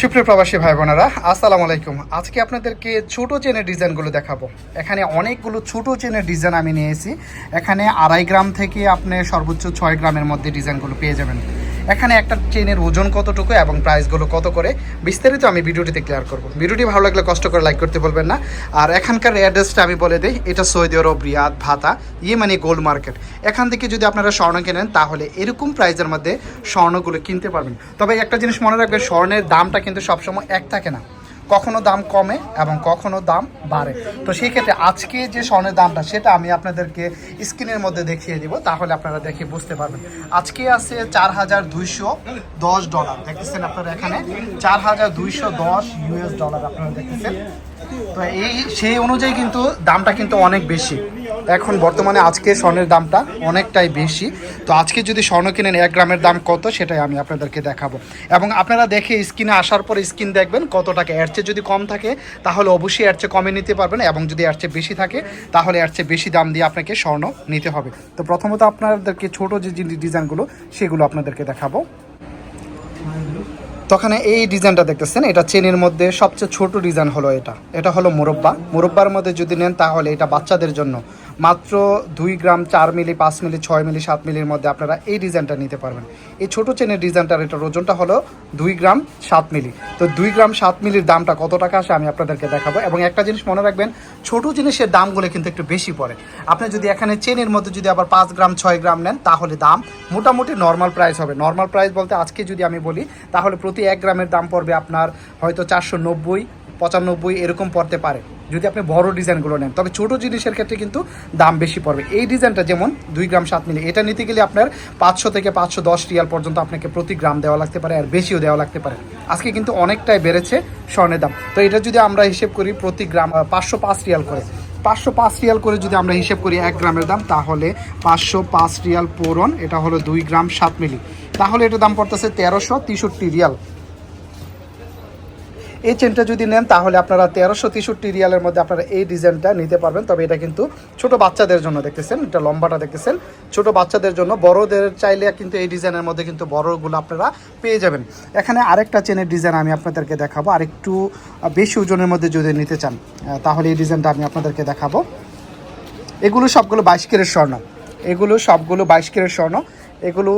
সুপ্রিয় প্রবাসী ভাই বোনেরা আসসালামু আলাইকুম। আজকে আপনাদেরকে ছোট চেনের ডিজাইনগুলো দেখাবো। এখানে অনেকগুলো ছোট চেনের ডিজাইন আমি নিয়েছি। এখানে আড়াই গ্রাম থেকে আপনি সর্বোচ্চ ছয় গ্রামের মধ্যে ডিজাইনগুলো পেয়ে যাবেন। এখানে একটা চেনের ওজন কতটুকু এবং প্রাইসগুলো কত করে, বিস্তারিত আমি ভিডিওটিতে ক্লিয়ার করব। ভিডিওটি ভালো লাগলে কষ্ট করে লাইক করতে বলবেন না। আর এখানকার অ্যাড্রেসটা আমি বলে দিই, এটা সৌদি আরব, রিয়াদ, ভাতা, ইয়েমানি গোল্ড মার্কেট। এখান থেকে যদি আপনারা স্বর্ণ কেনেন, তাহলে এরকম প্রাইসের মধ্যে স্বর্ণগুলো কিনতে পারবেন। তবে একটা জিনিস মনে রাখবেন, স্বর্ণের দামটা কিন্তু সবসময় এক থাকে না। কখনো দাম কমে এবং কখনো দাম বাড়ে। তো সেই ক্ষেত্রে আজকে যে স্বর্ণের দামটা, সেটা আমি আপনাদেরকে স্ক্রিনের মধ্যে দেখিয়ে দিব, তাহলে আপনারা দেখে বুঝতে পারবেন। আজকে আছে চার হাজার দুইশো দশ ডলার। দেখতেছেন আপনারা এখানে চার হাজার দুইশো দশ ইউএস ডলার আপনারা দেখতেছেন। তো এই সেই অনুযায়ী কিন্তু দামটা কিন্তু অনেক বেশি। এখন বর্তমানে আজকে স্বর্ণের দামটা অনেকটাই বেশি। তো আজকে যদি স্বর্ণ কিনেন, এক গ্রামের দাম কত সেটাই আমি আপনাদেরকে দেখাবো। এবং আপনারা দেখে স্ক্রিনে আসার পর স্ক্রিন দেখবেন কত টাকা। এর চেয়ে যদি কম থাকে, তাহলে অবশ্যই এর চেয়ে কমে নিতে পারবেন এবং যদি এর চেয়ে বেশি থাকে, তাহলে এর চেয়ে বেশি দাম দিয়ে আপনাকে স্বর্ণ নিতে হবে। তো প্রথমত আপনাদেরকে ছোট যে যে ডিজাইনগুলো, সেগুলো আপনাদেরকে দেখাবো। তখন এই ডিজাইনটা দেখতেছেন, এটা চেনের মধ্যে সবচেয়ে ছোট ডিজাইন হলো এটা। এটা হলো মোরব্বা। মোরব্বার মধ্যে যদি নেন, তাহলে এটা বাচ্চাদের জন্য মাত্র দুই গ্রাম চার মিলি, পাঁচ মিলি, ছয় মিলি, সাত মিলির মধ্যে আপনারা এই ডিজাইনটা নিতে পারবেন। এই ছোট চেনের ডিজাইনটার এটার ওজনটা হলো দুই গ্রাম সাত মিলি। তো দুই গ্রাম সাত মিলির দামটা কত টাকা আসে আমি আপনাদেরকে দেখাবো। এবং একটা জিনিস মনে রাখবেন, ছোট জিনিসের দামগুলো কিন্তু একটু বেশি পড়ে। আপনি যদি এখানে চেনের মধ্যে যদি আবার পাঁচ গ্রাম, ছয় গ্রাম নেন, তাহলে দাম মোটামুটি নর্মাল প্রাইস হবে। নর্মাল প্রাইস বলতে আজকে যদি আমি বলি, তাহলে প্রতি এক গ্রামের দাম পড়বে আপনার হয়তো চারশো নব্বই, পঁচানব্বই এরকম পড়তে পারে। যদি আপনি বড় ডিজাইনগুলো নেন, তবে ছোট জিনিসের ক্ষেত্রে কিন্তু দাম বেশি পড়বে। এই ডিজাইনটা যেমন দুই গ্রাম সাত মিলি, এটা নিতে গেলে আপনার পাঁচশো থেকে পাঁচশো দশ রিয়াল পর্যন্ত আপনাকে প্রতি গ্রাম দেওয়া লাগতে পারে আর বেশিও দেওয়া লাগতে পারে। আজকে কিন্তু অনেকটাই বেড়েছে স্বর্ণের দাম। তো এটা যদি আমরা হিসেব করি প্রতি গ্রাম পাঁচশো পাঁচ রিয়াল করে। পাঁচশো পাঁচ রিয়াল করে যদি আমরা হিসেব করি এক গ্রামের দাম, তাহলে পাঁচশো পাঁচ রিয়াল পূরণ, এটা হলো দুই গ্রাম সাত মিলি। তাহলে এটার দাম পড়তেছে তেরোশো তেষট্টি রিয়াল। এই চেনটা যদি নেন, তাহলে আপনারা তেরোশো তেষট্টি রিয়ালের মধ্যে আপনারা এই ডিজাইনটা নিতে পারবেন। তবে এটা কিন্তু ছোট বাচ্চাদের জন্য দেখতেছেন, এটা লম্বাটা দেখতেছেন। ছোট বাচ্চাদের জন্য বড়দের চাইলে কিন্তু এই ডিজাইনের মধ্যে কিন্তু বড়গুলো আপনারা পেয়ে যাবেন। এখানে আরেকটা চেনের ডিজাইন আমি আপনাদেরকে দেখাবো। আরেকটু বেশি ওজনের মধ্যে যদি নিতে চান তাহলে এই ডিজাইনটা আমি আপনাদেরকে দেখাবো। এগুলো সবগুলো বাইশ কেরের স্বর্ণ। এগুলো সবগুলো বাইশ কেরের স্বর্ণ। এগুলো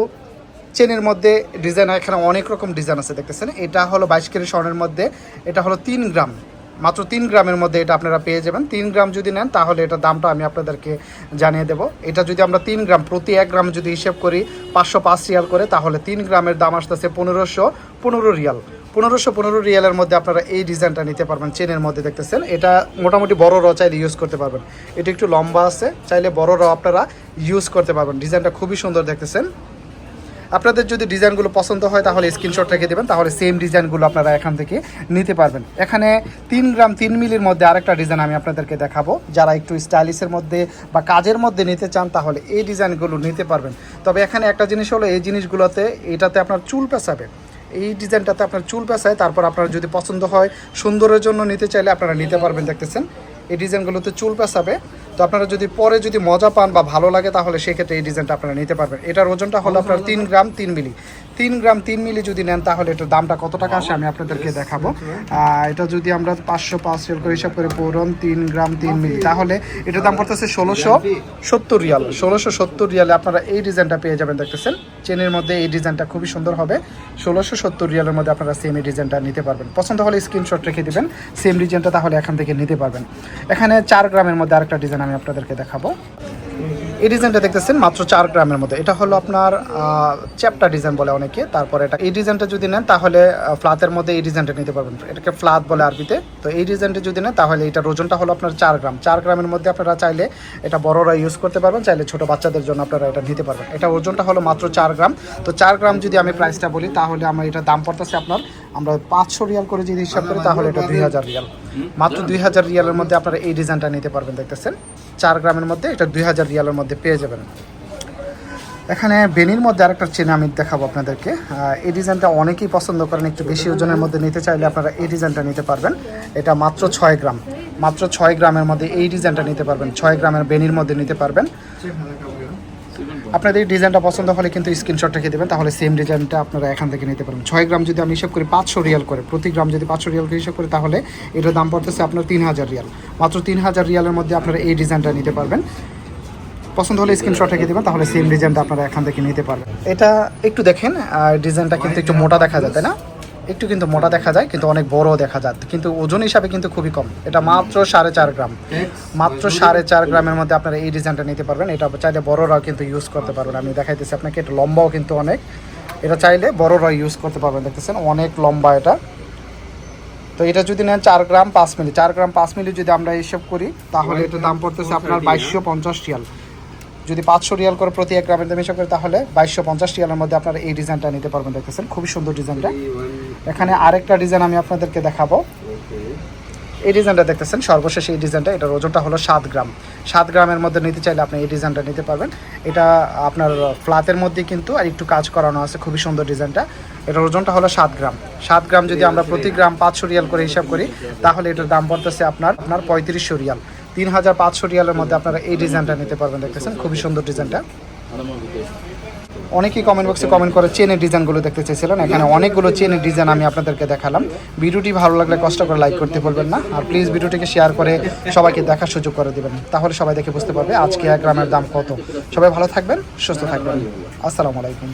চেনের মধ্যে ডিজাইন এখানে অনেক রকম ডিজাইন আছে, দেখতেছেন? এটা হলো বাইশ কেরের স্বর্ণের মধ্যে, এটা হলো তিন গ্রাম, মাত্র তিন গ্রামের মধ্যে এটা আপনারা পেয়ে যাবেন। তিন গ্রাম যদি নেন, তাহলে এটা দামটা আমি আপনাদেরকে জানিয়ে দেবো। এটা যদি আমরা তিন গ্রাম, প্রতি এক গ্রাম যদি হিসেব করি পাঁচশো পাঁচ রিয়াল করে, তাহলে তিন গ্রামের দাম আসতেছে পনেরোশো পনেরো রিয়াল। পনেরোশো পনেরো রিয়ালের মধ্যে আপনারা এই ডিজাইনটা নিতে পারবেন চেনের মধ্যে, দেখতেছেন? এটা মোটামুটি বড়রাও চাইলে ইউজ করতে পারবেন। এটা একটু লম্বা আছে, চাইলে বড়রাও আপনারা ইউজ করতে পারবেন। ডিজাইনটা খুবই সুন্দর, দেখতেছেন? আপনাদের যদি ডিজাইনগুলো পছন্দ হয়, তাহলে স্ক্রিনশট রেখে দেবেন, তাহলে সেম ডিজাইনগুলো আপনারা এখান থেকে নিতে পারবেন। এখানে তিন গ্রাম, তিন মিলির মধ্যে আরেকটা ডিজাইন আমি আপনাদেরকে দেখাবো। যারা একটু স্টাইলিশের মধ্যে বা কাজের মধ্যে নিতে চান, তাহলে এই ডিজাইনগুলো নিতে পারবেন। তবে এখানে একটা জিনিস হলো, এই জিনিসগুলোতে, এটাতে আপনার চুল পেঁচাবে। এই ডিজাইনটাতে আপনার চুল পেঁচায়, তারপর আপনার যদি পছন্দ হয়, সুন্দরের জন্য নিতে চাইলে আপনারা নিতে পারবেন, দেখতেছেন? এই ডিজাইনগুলোতে চুল পেঁচাবে। তো আপনারা যদি পরে যদি মজা পান বা ভালো লাগে, তাহলে সেক্ষেত্রে এই ডিজাইনটা আপনারা নিতে পারবেন। এটার ওজনটা হলো আপনার তিন গ্রাম তিন মিলি। তিন গ্রাম তিন মিলি যদি নেন, তাহলে এটার দামটা কত টাকা আসে আমি আপনাদেরকে দেখাবো। এটা যদি আমরা পাঁচশো পাঁচ করে হিসাব করে পৌরন তিন গ্রাম তিন মিলি, তাহলে এটার দাম পড়তেছে ষোলোশো সত্তর রিয়াল। ষোলোশো সত্তর রিয়ালে আপনারা এই ডিজাইনটা পেয়ে যাবেন, দেখতেছেন? চেনের মধ্যে এই ডিজাইনটা খুবই সুন্দর হবে। ষোলোশো সত্তর রিয়ালের মধ্যে আপনারা সেম এই ডিজাইনটা নিতে পারবেন। পছন্দ হলে স্ক্রিনশট রেখে দিবেন সেম ডিজাইনটা তাহলে এখান থেকে নিতে পারবেন। এখানে চার গ্রামের মধ্যে আরেকটা ডিজাইন আমি আপনাদেরকে দেখাবো। এই ডিজাইনটা দেখতেছেন, মাত্র চার গ্রামের মধ্যে। এটা হলো আপনার চ্যাপটা ডিজাইন বলে অনেকে। তারপরে এটা এই ডিজাইনটা যদি নেন, তাহলে ফ্লাতের মধ্যে এই ডিজাইনটা নিতে পারবেন। এটাকে ফ্লাত বলে আরবিতে। তো এই ডিজাইনটা যদি নেন, তাহলে এটার ওজনটা হলো আপনার চার গ্রাম। চার গ্রামের মধ্যে আপনারা চাইলে এটা বড়রা ইউজ করতে পারবেন, চাইলে ছোট বাচ্চাদের জন্য আপনারা এটা নিতে পারবেন। এটা ওজনটা হলো মাত্র চার গ্রাম। তো চার গ্রাম যদি আমি প্রাইসটা বলি, তাহলে আমার এটা দাম পড়তেছে আপনার আমরা পাঁচশো রিয়াল করে যদি হিসাব করি, তাহলে এটা দুই হাজার রিয়াল। মাত্র দুই হাজার রিয়ালের মধ্যে আপনারা এই ডিজাইনটা নিতে পারবেন, দেখতেছেন? চার গ্রামের মধ্যে এটা দুই হাজার রিয়ালের মধ্যে পেয়ে যাবেন। এখানে বেনির মধ্যে আরেকটা চেন আমি দেখাবো আপনাদেরকে। এই ডিজাইনটা অনেকেই পছন্দ করেন, একটু বেশি ওজনের মধ্যে নিতে চাইলে আপনারা এই ডিজাইনটা নিতে পারবেন। এটা মাত্র ছয় গ্রাম। মাত্র ছয় গ্রামের মধ্যে এই ডিজাইনটা নিতে পারবেন, ছয় গ্রামের বেনির মধ্যে নিতে পারবেন। আপনাদের ডিজাইনটা পছন্দ হলে কিন্তু স্ক্রিনশট রেখে দেবেন, তাহলে সেম ডিজাইনটা আপনারা এখান থেকে নিতে পারেন ছয় গ্রাম যদি আমি হিসাব করি, পাঁচশো রিয়াল করে। প্রতি গ্রাম যদি পাঁচশো রিয়াল করে হিসাব করি, তাহলে এটার দাম পড়তেছে আপনার তিন হাজার রিয়াল। মাত্র তিন হাজার রিয়ালের মধ্যে আপনারা এই ডিজাইনটা নিতে পারবেন। পছন্দ হলে স্ক্রিনশট রেখে দেবেন, তাহলে সেম ডিজাইনটা আপনারা এখান থেকে নিতে পারবেন। এটা একটু দেখেন ডিজাইনটা কিন্তু একটু মোটা দেখা যায়, তাই না? একটু কিন্তু মোটা দেখা যায়, কিন্তু অনেক বড় দেখা যায়। কিন্তু ওজন হিসাবে কিন্তু খুবই কম। এটা মাত্র সাড়ে চার গ্রাম। মাত্র সাড়ে চার গ্রামের মধ্যে আপনারা এই ডিজাইনটা নিতে পারবেন। এটা চাইলে বড়রাও কিন্তু ইউজ করতে পারবেন। আমি দেখাইতেছি আপনাকে, এটা লম্বাও কিন্তু অনেক। এটা চাইলে বড়রা ইউজ করতে পারবেন, দেখতেছেন? অনেক লম্বা এটা। তো এটা যদি নেন চার গ্রাম পাঁচ মিলি। চার গ্রাম পাঁচ মিলি যদি আমরা হিসাব করি, তাহলে এটার দাম পড়তেছে আপনার বাইশশো পঞ্চাশ রিয়াল। যদি পাঁচশো রিয়াল করে প্রতি এক গ্রামের দাম করি, তাহলে বাইশশো পঞ্চাশ রিয়ালের মধ্যে আপনারা এই ডিজাইনটা নিতে পারবেন, দেখতেছেন? খুবই সুন্দর ডিজাইনটা। এখানে আরেকটা ডিজাইন আমি আপনাদেরকে দেখাবো। এই ডিজাইনটা দেখতেছেন, সর্বশেষ এই ডিজাইনটা। এটার ওজনটা হলো সাত গ্রাম। সাত গ্রামের মধ্যে নিতে চাইলে আপনি এই ডিজাইনটা নিতে পারবেন। এটা আপনার ফ্লাতের মধ্যে কিন্তু আর একটু কাজ করানো আছে, খুবই সুন্দর ডিজাইনটা। এটার ওজনটা হলো সাত গ্রাম। সাত গ্রাম যদি আমরা প্রতি গ্রাম পাঁচশো রিয়াল করে হিসাব করি, তাহলে এটার দাম পড়তেছে আপনার আপনার পঁয়ত্রিশশো রিয়াল। তিন হাজার পাঁচশো রিয়ালের মধ্যে আপনারা এই ডিজাইনটা নিতে পারবেন, দেখতেছেন? খুবই সুন্দর ডিজাইনটা। অনেকেই কমেন্ট বক্সে কমেন্ট করে চেনের ডিজাইনগুলো দেখতে চেয়েছিলেন। এখানে অনেকগুলো চেনের ডিজাইন আমি আপনাদেরকে দেখালাম। ভিডিওটি ভালো লাগলে কষ্ট করে লাইক করতে বলবেন না। আর প্লিজ ভিডিওটিকে শেয়ার করে সবাইকে দেখার সুযোগ করে দেবেন। তাহলে সবাই দেখে বুঝতে পারবে আজকে এক গ্রামের দাম কত। সবাই ভালো থাকবেন, সুস্থ থাকবেন। আসসালামু আলাইকুম।